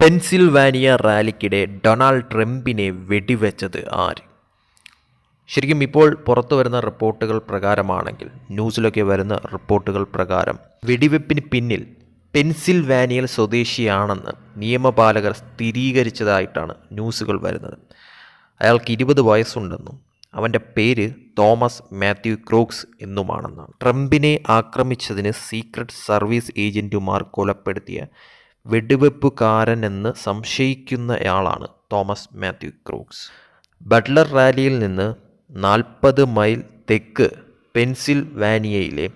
Pennsylvania റാലിക്കിടെ Donald ട്രംപിനെ വെടിവെച്ചത് ആര്? ശരിക്കും ഇപ്പോൾ പുറത്തു വരുന്ന റിപ്പോർട്ടുകൾ പ്രകാരമാണെങ്കിൽ ന്യൂസിലൊക്കെ വരുന്ന റിപ്പോർട്ടുകൾ പ്രകാരം വെടിവെപ്പിന് പിന്നിൽ പെൻസിൽവാനിയൽ സ്വദേശിയാണെന്ന് നിയമപാലകർ സ്ഥിരീകരിച്ചതായിട്ടാണ് ന്യൂസുകൾ വരുന്നത്. അയാൾക്ക് ഇരുപത് വയസ്സുണ്ടെന്നും അവന്റെ പേര് തോമസ് മാത്യു ക്രോക്സ് എന്നുമാണെന്നാണ്. ട്രംപിനെ ആക്രമിച്ചതിന് സീക്രട്ട് സർവീസ് ഏജന്റുമാർ കൊലപ്പെടുത്തിയ വെടിവെപ്പുകാരനെന്ന് സംശയിക്കുന്നയാളാണ് തോമസ് മാത്യു ക്രൂക്സ്. ബട്ട്ലർ റാലിയിൽ നിന്ന് നാൽപ്പത് മൈൽ തെക്ക് പെൻസിൽവാനിയയിലെ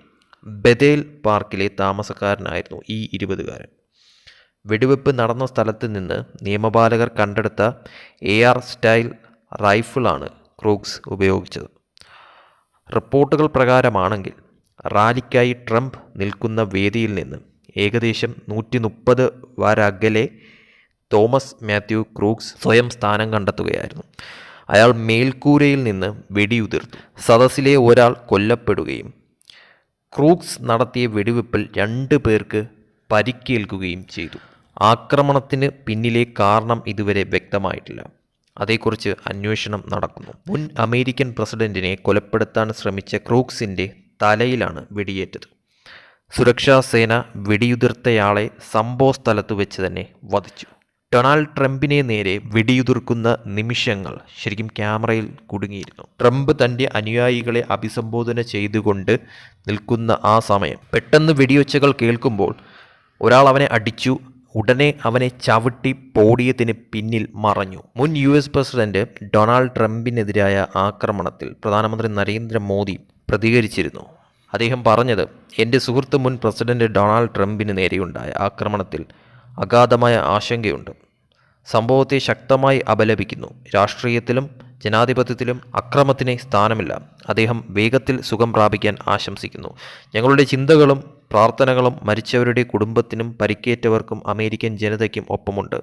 ബദേൽ പാർക്കിലെ താമസക്കാരനായിരുന്നു ഈ ഇരുപതുകാരൻ. വെടിവെപ്പ് നടന്ന സ്ഥലത്ത് നിന്ന് നിയമപാലകർ കണ്ടെടുത്ത എ ആർ സ്റ്റൈൽ റൈഫിളാണ് ക്രൂക്സ് ഉപയോഗിച്ചത്. റിപ്പോർട്ടുകൾ പ്രകാരമാണെങ്കിൽ റാലിക്കായി ട്രംപ് നിൽക്കുന്ന വേദിയിൽ നിന്ന് ഏകദേശം നൂറ്റി മുപ്പത് വാരകലെ തോമസ് മാത്യു ക്രൂക്സ് സ്വയം സ്ഥാനം കണ്ടെത്തുകയായിരുന്നു. അയാൾ മേൽക്കൂരയിൽ നിന്ന് വെടിയുതിർത്തു. സദസ്സിലെ ഒരാൾ കൊല്ലപ്പെടുകയും ക്രൂക്സ് നടത്തിയ വെടിവെപ്പിൽ രണ്ട് പേർക്ക് പരിക്കേൽക്കുകയും ചെയ്തു. ആക്രമണത്തിന് പിന്നിലെ കാരണം ഇതുവരെ വ്യക്തമായിട്ടില്ല. അതേക്കുറിച്ച് അന്വേഷണം നടക്കുന്നു. മുൻ അമേരിക്കൻ പ്രസിഡന്റിനെ കൊലപ്പെടുത്താൻ ശ്രമിച്ച ക്രൂക്സിന്റെ തലയിലാണ് വെടിയേറ്റത്. സുരക്ഷാ സേന വെടിയുതിർത്തയാളെ സംഭവ സ്ഥലത്ത് വെച്ച് തന്നെ വധിച്ചു. ഡൊണാൾഡ് ട്രംപിനെ നേരെ വെടിയുതിർക്കുന്ന നിമിഷങ്ങൾ ശരിക്കും ക്യാമറയിൽ കുടുങ്ങിയിരുന്നു. ട്രംപ് തന്റെ അനുയായികളെ അഭിസംബോധന ചെയ്തുകൊണ്ട് നിൽക്കുന്ന ആ സമയം. പെട്ടെന്ന് വെടിയൊച്ചകൾ കേൾക്കുമ്പോൾ ഒരാൾ അവനെ അടിച്ചു ഉടനെ അവനെ ചവിട്ടി പോഡിയത്തിന് പിന്നിൽ മറഞ്ഞു. മുൻ യു എസ് പ്രസിഡന്റ് ഡൊണാൾഡ് ട്രംപിനെതിരായ ആക്രമണത്തിൽ പ്രധാനമന്ത്രി നരേന്ദ്രമോദി പ്രതികരിച്ചിരുന്നു. അദ്ദേഹം പറഞ്ഞത് എന്റെ സുഹൃത്ത് മുൻ പ്രസിഡന്റ് ഡൊണാൾഡ് ട്രംപിന് നേരെയുണ്ടായ ആക്രമണത്തിൽ അഗാധമായ ആശങ്കയുണ്ട്. സംഭവത്തെ ശക്തമായി അപലപിക്കുന്നു. രാഷ്ട്രീയത്തിലും ജനാധിപത്യത്തിലും അക്രമത്തിന് സ്ഥാനമില്ല. അദ്ദേഹം വേഗത്തിൽ സുഖം പ്രാപിക്കാൻ ആശംസിക്കുന്നു. ഞങ്ങളുടെ ചിന്തകളും പ്രാർത്ഥനകളും മരിച്ചവരുടെ കുടുംബത്തിനും പരിക്കേറ്റവർക്കും അമേരിക്കൻ ജനതയ്ക്കും ഒപ്പമുണ്ട്.